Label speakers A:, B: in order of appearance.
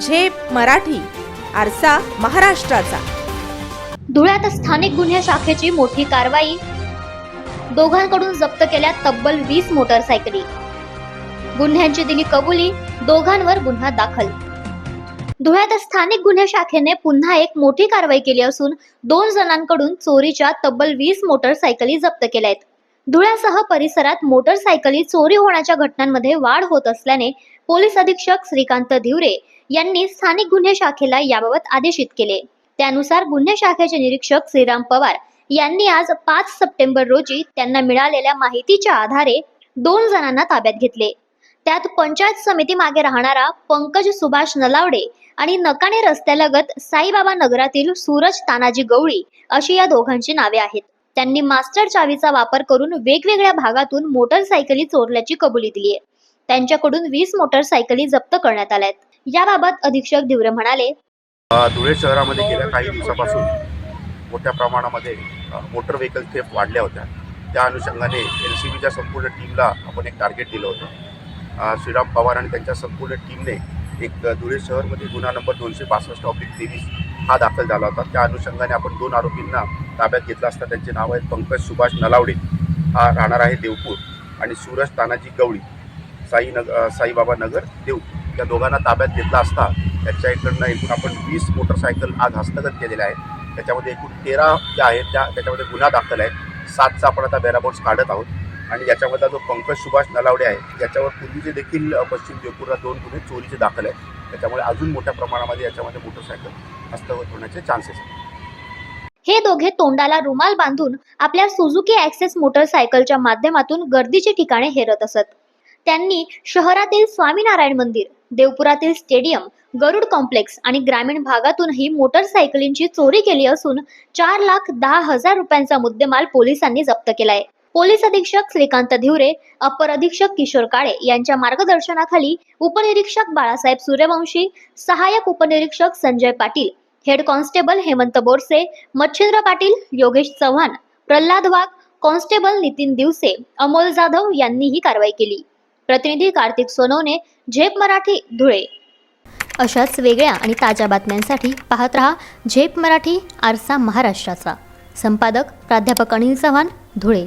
A: झेप मराठी आरसा महाराष्ट्राचा.
B: धुळ्यात स्थानिक गुन्हे शाखेची मोठी कारवाई. दोघांकडून जप्त केल्या तब्बल वीस मोटरसायकली. गुन्ह्यांची दिली कबुली दोघांवर गुन्हा दाखल. धुळ्यात स्थानिक गुन्हे शाखेने पुन्हा एक मोठी कारवाई केली असून दोन जणांकडून चोरीच्या तब्बल वीस मोटरसायकली जप्त केल्या आहेत धुळ्यासह परिसरात मोटरसायकली चोरी होण्याच्या घटनांमध्ये वाढ होत असल्याने पोलीस अधीक्षक श्रीकांत धिवरे यांनी स्थानिक गुन्हे शाखेला याबाबत आदेशित केले. त्यानुसार गुन्हे शाखेचे निरीक्षक श्रीराम पवार यांनी आज पाच सप्टेंबर रोजी त्यांना मिळालेल्या माहितीच्या आधारे दोन जणांना ताब्यात घेतले. त्यात पंचायत समिती मागे राहणारा पंकज सुभाष नलावडे आणि नकाणे रस्त्यालगत साईबाबा नगरातील सूरज तानाजी गवळी अशी या दोघांची नावे आहेत. त्यांनी मास्टर चावीचा वापर करून वेगवेगळ्या भागातून मोटरसायकली चोरल्याची कबुली दिली आहे त्यांच्याकडून वीस मोटरसायकली जप्त करण्यात आल्यात. याबाबत अधीक्षक दिवरे म्हणाले
C: धुळे शहरामध्ये गेल्या काही दिवसापासून मोठ्या प्रमाणामध्ये मोटर व्हेकल थेप वाढल्या होत्या. त्या अनुषंगाने एल सी बीच्या संपूर्ण टीमला आपण एक टार्गेट दिलं होतं. श्रीराम पवार आणि त्यांच्या संपूर्ण टीमने एक धुळे शहरमध्ये गुन्हा नंबर दोनशे बासष्ट ऑब्लिक तेवीस हा दाखल झाला होता. त्या अनुषंगाने आपण दोन आरोपींना ताब्यात घेतला असता. त्यांचे नाव आहेत पंकज सुभाष नलावडे हा राहणार आहे देवपूर आणि सूरज तानाजी गवळी साई नग साईबाबा नगर देवपूर. त्या दोघांना ताब्यात घेतला असता त्याच्या इकडनं एकूण आपण वीस मोटरसायकल आज हस्तगत केलेल्या आहेत. त्याच्यामध्ये एकूण तेरा ज्या आहेत त्या त्याच्यामध्ये गुन्हा दाखल आहे. सातचा आपण आता बॅराबोर्ड्स काढत आहोत. आणि याच्यामधला जो पंकज सुभाष नलावडे आहे याच्यावर पूर्वीचे देखील पश्चिम देवपूरला दोन गुन्हे चोरीचे दाखल आहेत. त्याच्यामुळे अजून मोठ्या प्रमाणामध्ये याच्यामध्ये मोटरसायकल हस्तगत होण्याचे चान्सेस आहेत.
B: हे दोघे तोंडाला रुमाल बांधून आपल्या सुझुकी ॲक्सेस मोटरसायकलच्या माध्यमातून गर्दीची ठिकाणे हेरत असत. त्यांनी शहरातील स्वामीनारायण मंदिर देवपुरातील स्टेडियम गरुड कॉम्प्लेक्स आणि ग्रामीण भागातूनही मोटरसायकलींची चोरी केली असून चार लाख दहा हजार रुपयांचा मुद्देमाल पोलिसांनी जप्त केलाय. पोलीस अधीक्षक श्रीकांत धिवरे अपर अधीक्षक किशोर काळे यांच्या मार्गदर्शनाखाली उपनिरीक्षक बाळासाहेब सूर्यवंशी सहाय्यक उपनिरीक्षक Sanjay Patil head constable Hemant Borse Machhindra Patil Yogesh Chavan Pralhad Wagh constable Nitin Divase Amol Jadhav यांनी ही कारवाई केली. प्रतिनिधी कार्तिक सोनवणे झेप मराठी धुळे. अशाच वेगळ्या आणि ताज्या बातम्यांसाठी पाहत रहा झेप मराठी आरसा महाराष्ट्राचा. संपादक प्राध्यापक अनिल चव्हाण धुळे.